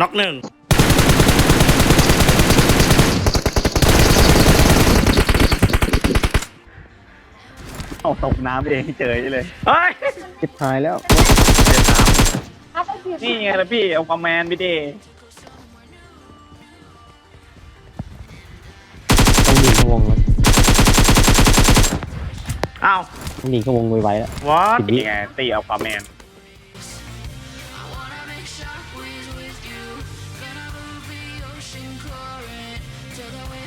น็อกหนึ่งเอาตกน้ำเองเจอเลยเฮ้ยจิบหายแล้วนี่ไงล่ะพี่เอาคอมแมนพี่เดต้องหนีเข้าวงแล้วอ้าวต้องหนีเข้าวงไวๆแล้ววอตนี่ไงตีเอาคอมแมน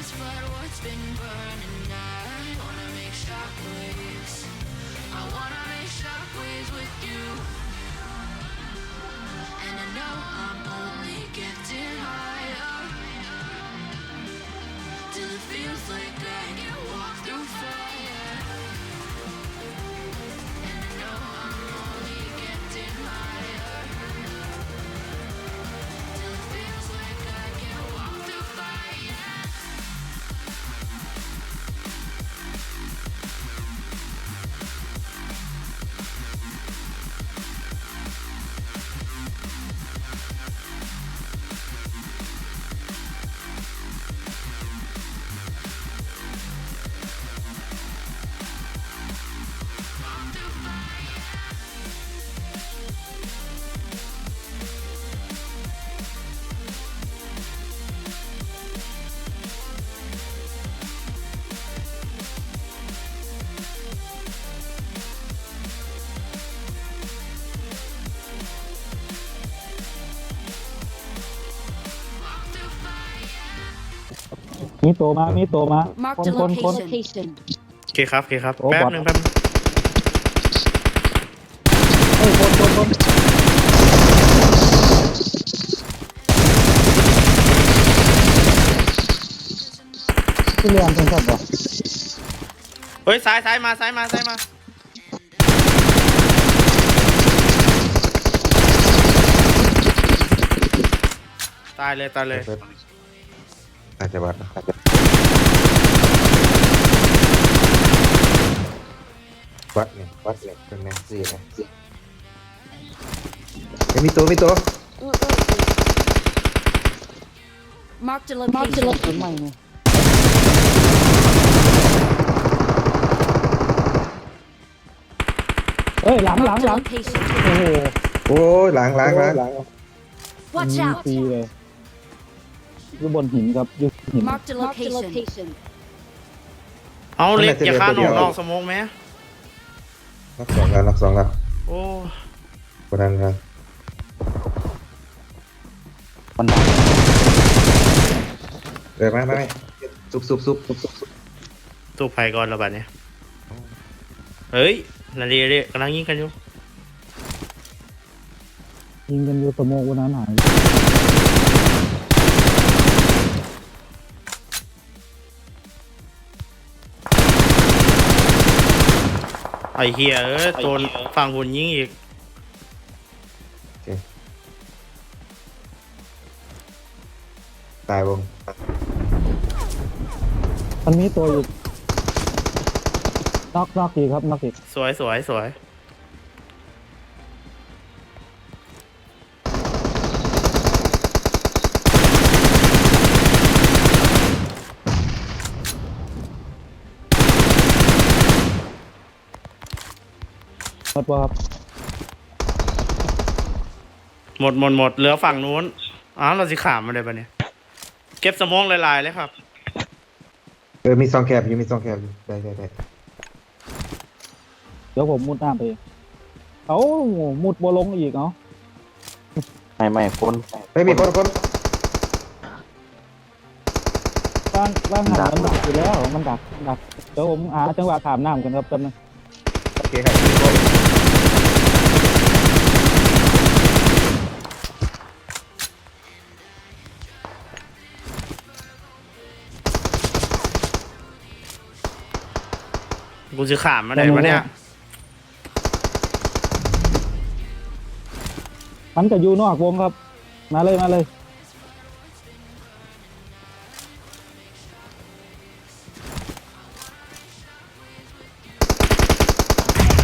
Let's what's been burning. I wanna make shockwaves. I wanna make shockwaves with you. มีตัวมา มีตัวมา Marked คน a คน คน location. โอเคครับโอเคครับโอ้แป๊บบอทหนึ่งแป๊บนึงเฮ้ยคนคนคนที่เรียนเป็นสัตว์เหรอเฮ้ยซ้ายซ้ายมาซ้ายมาซ้ายมาตายเลยตายเลย Hadi bana nè Bắt nè bắt này, con này, gì này, gì. Ê, Mito, Mito. Mark the location. Mark the location. Mày này. Ê, lặng, lặng, lặng. Ôi, lặng, lặng, lặng. Watch out. ฟรีเลยอยู่บนหินครับอยู่หิน Marked a location. เอาเล็กอย่าฆ่าหนูนอกสมองไหมนับสองแล้วนับสองแล้วโอ้คนนั้นครับบันไดเดี๋ยวมาไม่ไม่ซุบซุบซุบซุบซุบซุบตู้ภัยก่อนระบาดเนี่ยเฮ้ยนาเรียเรียกำลังยิงกันอยู่ยิงกันอยู่สโมกวันนั้นหาย ไอเฮียเอ้ยโดนฝั่งหุ่นยิงอีก ตายวงมันมีตัวอยู่นอกนอกอีกครับนอกอีก สวยสวยสวย หมดว่าครับหมดหมดหมดเหลือฝั่งนู้นอ้าวเราสิขามมาเลยปะเนี่ยเก็บสมองลายๆเลยครับ เออมีซองแคบอยู่มีซองแคบอยู่ได้ได้ได้เดี๋ยวผมมุดน้ำไปเอามุดบัวลงอีกเนาะไม่ไม่คนเฮ้ยมีคนคนร่างร่างหันมันดักอยู่แล้วมันดักดักเดี๋ยวผมหาจังหวะถามน้ำกันครับแป๊บนึงโอเคครับมีคน กูจะขามมาไหนวะเนี่ย มันจะอยู่นอกวงครับ มาเลยมาเลย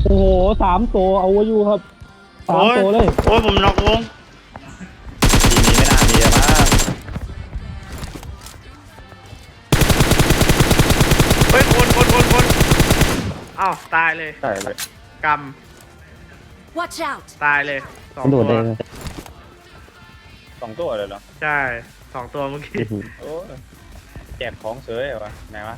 โอ้โหสามตัวเอาไว้อยู่ครับสามโอ้ยตัวเลย โอ้ยผมนอกวง อ้าวตายเลยใช่เลยก Watch out! ำตายเลยสองมันโดตัดวเลยสองตัวเลยเหรอใช่สองตัวเมื่อกี้ โอ้ยแจกของเสยเหรอวะไหนวะ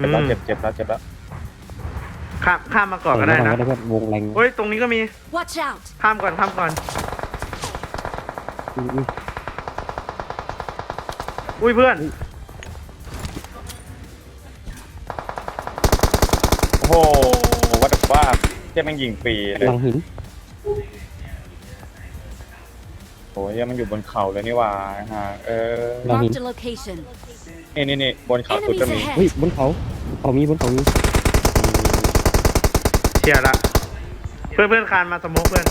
อืเจ็บแล้วมเจ็บเจ็บแล้วเจ็บแล้วข้ามข้ามมาก่อนก็ได้นะได้เพื่อนวงแรงเฮ้ย ตรงนี้ก็มี Watch out! ข้ามก่อนข้ามก่อน อุ้ยอุ้ย อุ้ยเพื่อน โอ้โหว่าแต่ว่าเจ๊แม่งยิงฟรีเลย หลังหินโอ้ยยังมันอยู่บนเขาเลยนี่หว่าฮะเออหลังหิน Marked a location. นี่นี่นี่บนเขาสุด Enemies ก็มี เฮ้ย ahead! บนเขาบนเขามีบนเขามีเชียร์ละ เพื่อนเพื่อนคานมาสโมกเพื่อน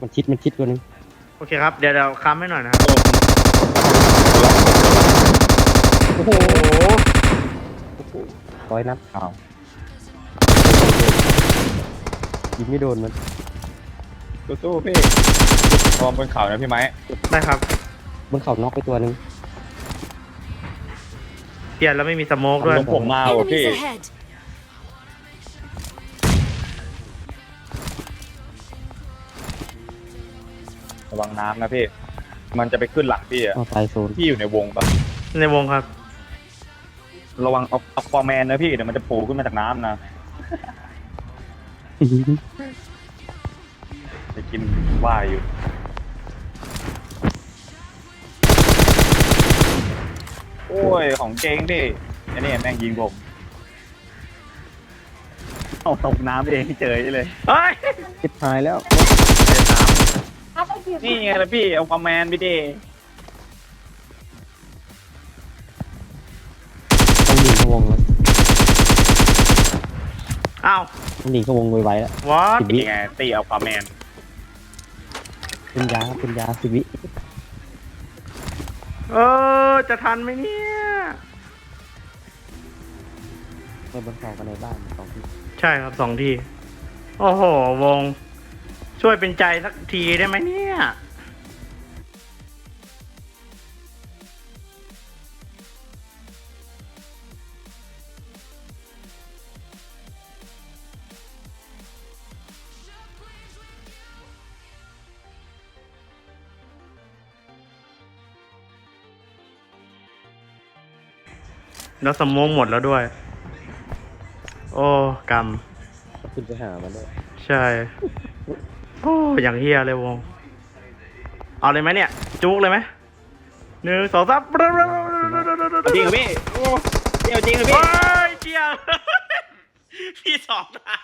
มันชิดมันชิดตัวหนึงโอ เคครับ เดี๋ยวเดี๋ยวค้ำให้หน่อยนะครับ โอ้โหโอ้โหร้อยนัดอ้าวยิงไม่โดนมันสู้ๆพี่พร้อมบนเขานะพี่ไม้ได้ครับ บนเขาน็อกไปตัวหนึงเปลี่ยนแล้วไม่มีสโมกด้วย ลงผมมาว่ะพี่ Enemies ahead! ระวังน้ำนะพี่ มันจะไปขึ้นหลังพี่อะเอาตายโซนพี่อยู่ในวงปะในวงครับ ระวังเอาเอาฟอร์แมนนะพี่เดี๋ยวมันจะโผล่ขึ้นมาจากน้ำนะจะกินว่าอยู่ โอ้ยของเจงพี่ไอ้นี่แม่งยิงผมเอาตกน้ำเองเจอเลย เฮ้ย ชิบหายแล้ว นี่ไงล่ะพี่เอาฟอร์แมนพี่ดิต้องหนีเข้าวงแล้วอ้าวต้องหนีเข้าวงไวๆแล้ว วอตสิบวิ นี่ไงตีเอาฟอร์แมนเป็นยาเป็นยาสิบวิเออ จะทันไหมเนี่ยไปบนเขากันในบ้านสองที่ใช่ครับสองที โอ้โห วง ช่วยเป็นใจสักทีได้ไหมเนี่ย แล้วสมองหมดแล้วด้วย โอ้กรรมขึ้นไปหามันด้วย ใช่ โอ้อย่างเฮียเลยวง เอาเลยไหมเนี่ย จุกเลยไหมหนึ่งสองสามจริงเหรอพี่โอ้เจียวจริงเหรอโอ้พี่ยเจียวพี่สองทาง